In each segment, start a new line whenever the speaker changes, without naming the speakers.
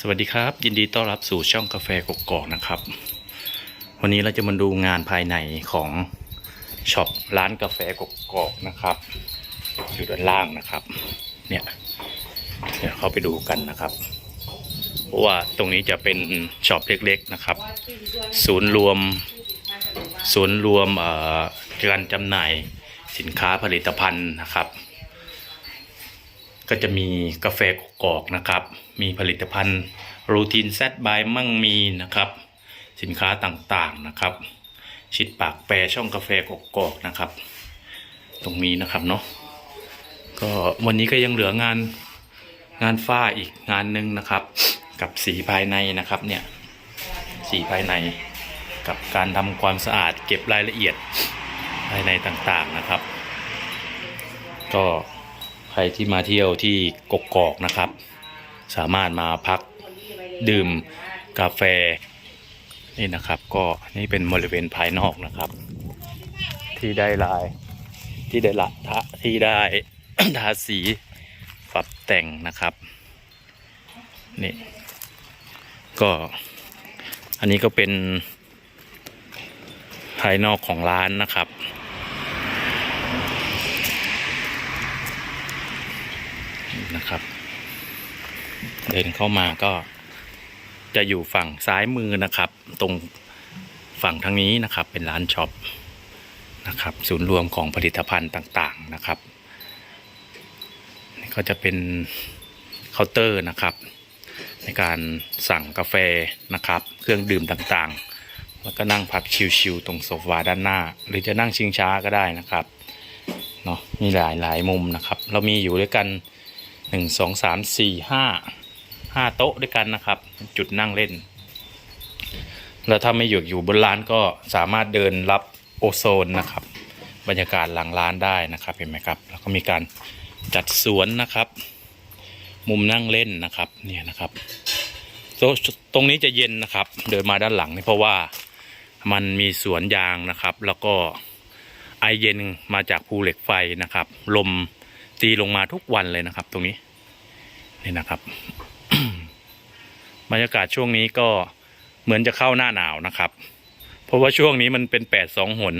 สวัสดีครับ ยินดีต้อนรับสู่ช่องกาแฟกกอกนะครับ วันนี้เราจะมาดูงานภายในของช็อปร้านกาแฟกกอกนะครับ อยู่ด้านล่างนะครับ เนี่ยเดี๋ยวเข้าไปดูกันนะครับเพราะว่าตรงนี้จะเป็นช็อปเล็กๆนะครับ ศูนย์รวม ศูนย์รวมการจำหน่ายสินค้าผลิตภัณฑ์นะครับ ก็จะมีกาแฟกอกนะครับ มีผลิตภัณฑ์รูทีนแซดบายมั่งมีนะครับ สินค้าต่างๆนะครับ ชิดปากแปรช่องกาแฟกกอกนะครับ ตรงนี้นะครับเนาะก็วันนี้ก็ยังเหลืองานงานฝ้าอีกงานหนึ่งนะครับ กับสีภายในนะครับเนี่ยสีภายในกับการทำความสะอาดเก็บรายละเอียดภายในต่างๆนะครับ ก็ รที่มาเที่ยวที่กกอกนะครับ สามารถมาพักดื่มกาแฟนี่นะครับ ก็นี่เป็นบริเวณภายนอกนะครับ ที่ได้ลายที่ได้ละทะที่ได้ทาสีปรับแต่งนะครับนี่ก็อันนี้ก็เป็นภายนอกของร้านนะครับ นะครับ เดินเข้ามาก็จะอยู่ฝั่งซ้ายมือนะครับ ตรงฝั่งทางนี้นะครับ เป็นร้านช็อปนะครับ ศูนย์รวมของผลิตภัณฑ์ต่างๆนะครับนี่ก็จะเป็นเคาน์เตอร์นะครับ ในการสั่งกาแฟนะครับ เครื่องดื่มต่างๆ แล้วก็นั่งพักชิลๆตรงโซฟาด้านหน้า หรือจะนั่งชิงช้าก็ได้นะครับเนาะมีหลายหลายมุมนะครับ เรามีอยู่ด้วยกัน หนึ่งสองสามสี่ห้าห้าโต๊ะด้วยกันนะครับ จุดนั่งเล่น แล้วถ้าไม่อยู่อยู่บนร้านก็สามารถเดินรับโอโซนนะครับ บรรยากาศหลังร้านได้นะครับเห็นไหมครับ แล้วก็มีการจัดสวนนะครับ มุมนั่งเล่นนะครับเนี่ยนะครับตรงนี้จะเย็นนะครับ เดินมาด้านหลังนี่เพราะว่ามันมีสวนยางนะครับ แล้วก็ไอเย็นมาจากภูเหล็กไฟนะครับ ลม ตีลงมาทุกวันเลยนะครับ ตรงนี้นี่นะครับบรรยากาศช่วงนี้ก็เหมือนจะเข้าหน้าหนาวนะครับ เพราะว่าช่วงนี้มันเป็นแปดสองหน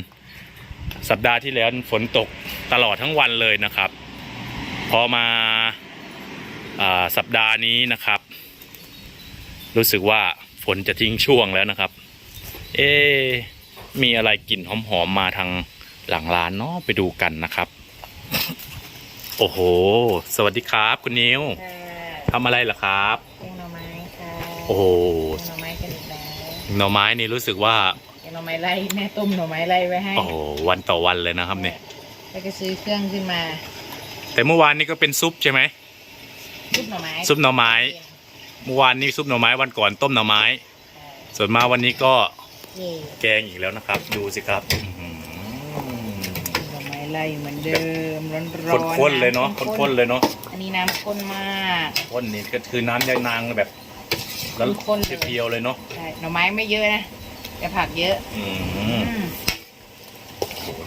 สัปดาห์ที่แล้วฝนตกตลอดทั้งวันเลยนะครับ พอมาาสัปดาห์นี้นะครับ รู้สึกว่าฝนจะทิ้งช่วงแล้วนะครับ เอ๊มีอะไรกลิ่นหอมๆมาทางหลังร้านเนาะไปดูกันนะครับ โอ้โห สวัสดีครับ คุณนิว
ค่ะ
ทำอะไรเหรอครับ
แกงหน่อไม้ค่ะ
โอ้โห
แกงหน่อไม้กันอีกแล้ว
หน่อไม้นี่รู้สึกว่า
แกงหน่อไม้ไล่แม่ต้มหน่อไม้ไล่ไว้ให้
โอ้โห วันต่อวันเลยนะครับเนี่ย
แล้วก็ซื้อเครื่องขึ้นมา
แต่เมื่อวานนี้ก็เป็นซุปใช่ไหม
ซุปหน่อไม้
ซุปหน่อไม้ เมื่อวานนี้ซุปหน่อไม้วันก่อนต้มหน่อไม้ ส่วนมาวันนี้ก็
เย่
แกงอีกแล้วนะครับ ดูสิครับอื้อหือ
หน่อ ไม้ไล่เหมือนเดิมร้อนร้อน
ข้นๆเลยเนาะข้นๆเลยเนาะ
อันนี้น้ำข้นมาก
ข้นนี่ก็คือน้ำยานางแบบแล้ว
ข้นๆเลย
เพียวๆเลยเนาะ
ใช่หน่อไม้ไม่เยอะนะแต่ผักเยอะ
อืม
อืม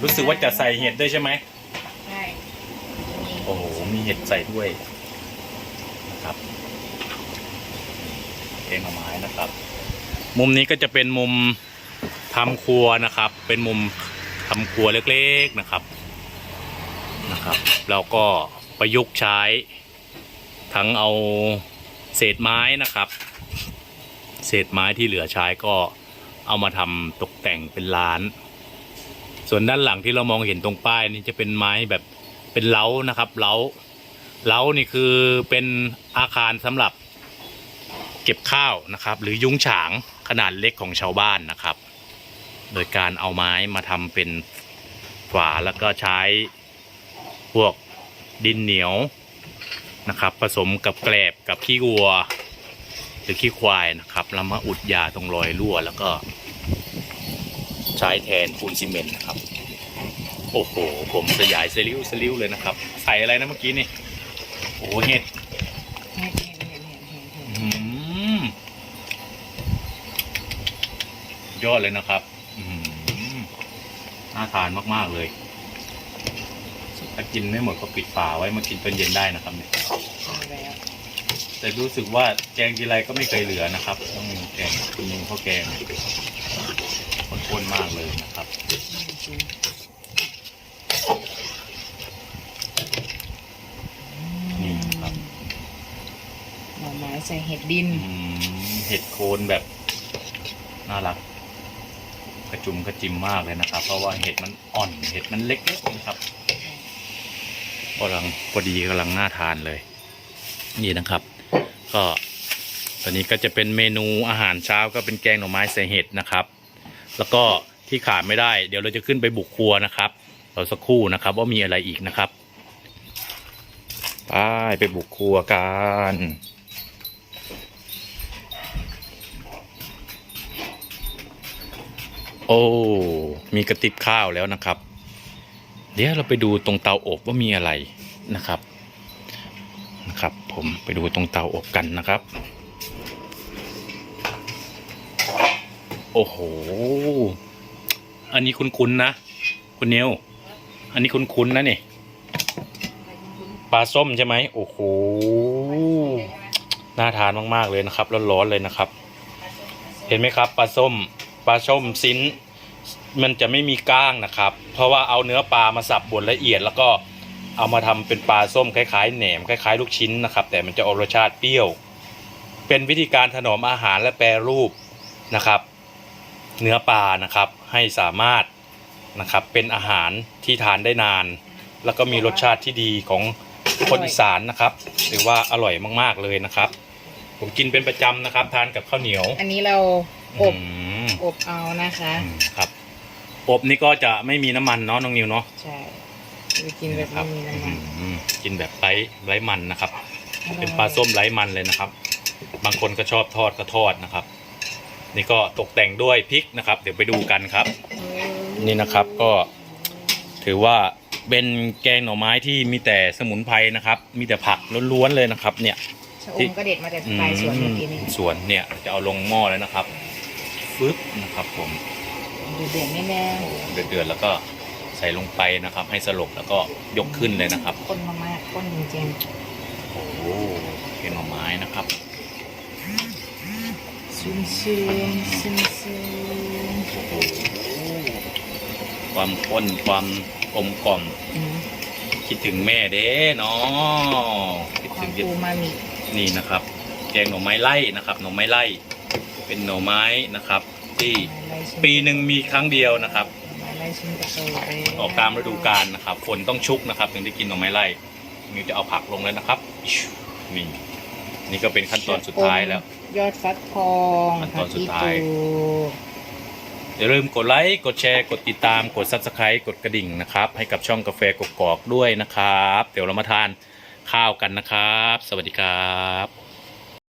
รู้สึกว่าจะใส่เห็ดด้วยใช่ไหม
ใช่นี่
โอ้โหมีเห็ดใส่ด้วยนะครับเองหน่อไม้นะครับ มุมนี้ก็จะเป็นมุมทำครัวนะครับ เป็นมุมทำครัวเล็กๆนะครับ นะครับ แล้วก็ประยุกต์ใช้ ทั้งเอาเศษไม้นะครับ เศษไม้ที่เหลือใช้ก็เอามาทำตกแต่งเป็นร้าน ส่วนด้านหลังที่เรามองเห็นตรงป้ายนี่จะเป็นไม้แบบเป็นเล้านะครับ เล้า เล้านี่คือเป็นอาคารสำหรับเก็บข้าวนะครับ หรือยุ้งฉางขนาดเล็กของชาวบ้านนะครับ โดยการเอาไม้มาทำเป็นฝาแล้วก็ใช้ พวกดินเหนียวนะครับ ผสมกับแกลบกับขี้วัว หรือขี้ควายนะครับแล้วมาอุดยาตรงรอยรั่ว แล้วก็ ใช้แทนปูนซีเมนต์นะครับ โอ้โห ผมสยายสลิ้วสลิ้วเลยนะครับ ใส่อะไรนะเมื่อกี้นี่โอ้โหเห็ด
เห็นเห็นเห็นเห็นเห็นเห็น
อืมยอดเลยนะครับอืมน่าทานมาก ๆ เลย ถ้ากินไม่หมดก็ปิดฝาไว้มากินตอนเย็นได้นะครับเนี่ย
เอาแล้ว
แต่รู้สึกว่าแกงทีไรก็ไม่เคยเหลือนะครับต้องแกงคุณลุงเขาแกงข้นๆมากเลยนะครับนี่ครับ
หน่อไม้ใส่เห็ดดิน
อืมเห็ดโคนแบบน่ารักกระจุมกระจิมมากเลยนะครับ เพราะว่าเห็ดมันอ่อนเห็ดมันเล็กๆนะครับ กำลังพอดีกำลังน่าทานเลย นี่นะครับ ก็ตอนนี้ก็จะเป็นเมนูอาหารเช้าก็เป็นแกงหน่อไม้ใส่เห็ดนะครับ แล้วก็ที่ขาดไม่ได้ เดี๋ยวเราจะขึ้นไปบุกครัวนะครับเราสักครู่นะครับว่ามีอะไรอีกนะครับไปไปบุกครัวกันโอ้ มีกระติบข้าวแล้วนะครับ ดี๋ยวเราไปดูตรงเตาอบว่ามีอะไรนะครับนะครับ ผมไปดูตรงเตาอบกันนะครับ โอ้โห อันนี้คุ้นๆนะ คุณเนียวอันนี้คุ้นๆนะนี่ปลาส้มใช่ไหมโอ้โหน่าทานมากๆเลยนะครับร้อนๆเลยนะครับ เห็นไหมครับปลาส้มปลาส้มซิ้น มันจะไม่มีก้างนะครับ เพราะว่าเอาเนื้อปลามาสับบดละเอียด แล้วก็เอามาทำเป็นปลาส้มคล้ายๆแหนมคล้ายๆ ลูกชิ้นนะครับ แต่มันจะออกรสชาติเปรี้ยว เป็นวิธีการถนอมอาหารและแปรรูปนะครับ เนื้อปลานะครับให้สามารถนะครับเป็นอาหารที่ทานได้นาน แล้วก็มีรสชาติที่ดีของคนอีสานนะครับถือว่าอร่อยมากๆเลยนะครับ ผมกินเป็นประจำนะครับ ทานกับข้าวเหนียว
อันนี้เราอบ
อืม
อบเอานะคะ
อืมครับ อบนี่ก็จะไม่มีน้ำมันเนาะน้องนิวเนาะ
ใช่ไปกินแบบ
ครั
ไม่มีน้ำมัน
อืมกินแบบไร้ไร้มันนะครับ เป็นปลาส้มไร้มันเลยนะครับ บางคนก็ชอบทอดก็ทอดนะครับ นี่ก็ตกแต่งด้วยพริกนะครับ เดี๋ยวไปดูกันครับ นี่นะครับก็ ถือว่าเป็นแกงหน่อไม้ที่มีแต่สมุนไพรนะครับ มีแต่ผักล้วนๆเลยนะครับ เนี่ย
ชะอมก็เด็ดมาจากปลายสวนเมื่อกี้นี่
สวนเนี่ยจะเอาลงหม้อแล้วนะครับฟึบนะครับผม
ดู เดือดแน่
เดือดๆแล้วก็ใส่ลงไปนะครับ ให้สลบแล้วก็ยกขึ้นเลยนะครับ
ๆข้นมากๆข้นจริง
โอ้โหแกงหน่อไม้นะครับ
ๆซึมซึมซึมซึม
โอ้โหความข้นความกลมกล่อม
อืม
คิดถึงแม่เด้เนาะคิด
ควา
ถึ
ม
ง
ปูมามิ
นี่นะครับ แกงหน่อไม้ไล่นะครับ หน่อไม้ไล่ เป็นหน่อไม้นะครับ ที่ปีหนึ่งมีครั้งเดียวนะครับ
ไม้ไล่ชิ้นกระโตเลย
ออกตามฤดูกาลนะครับฝนต้องชุกนะครับ ถึงได้กินหน่อไม้ไล่มิวจะเอาผักลงแล้วนะครับนี่นี่ก็เป็นขั้นตอนสุดท้ายแล้ว
ยอดฟักทอง
ขั้นตอนสุดท้าย
ผักอีตู
อย่าลืมกดไลค์กดแชร์กดติดตามกด subscribe กดกระดิ่งนะครับ ให้กับช่องกาแฟกกอกด้วยนะครับ เดี๋ยวเรามาทานข้าวกันนะครับ สวัสดีครับ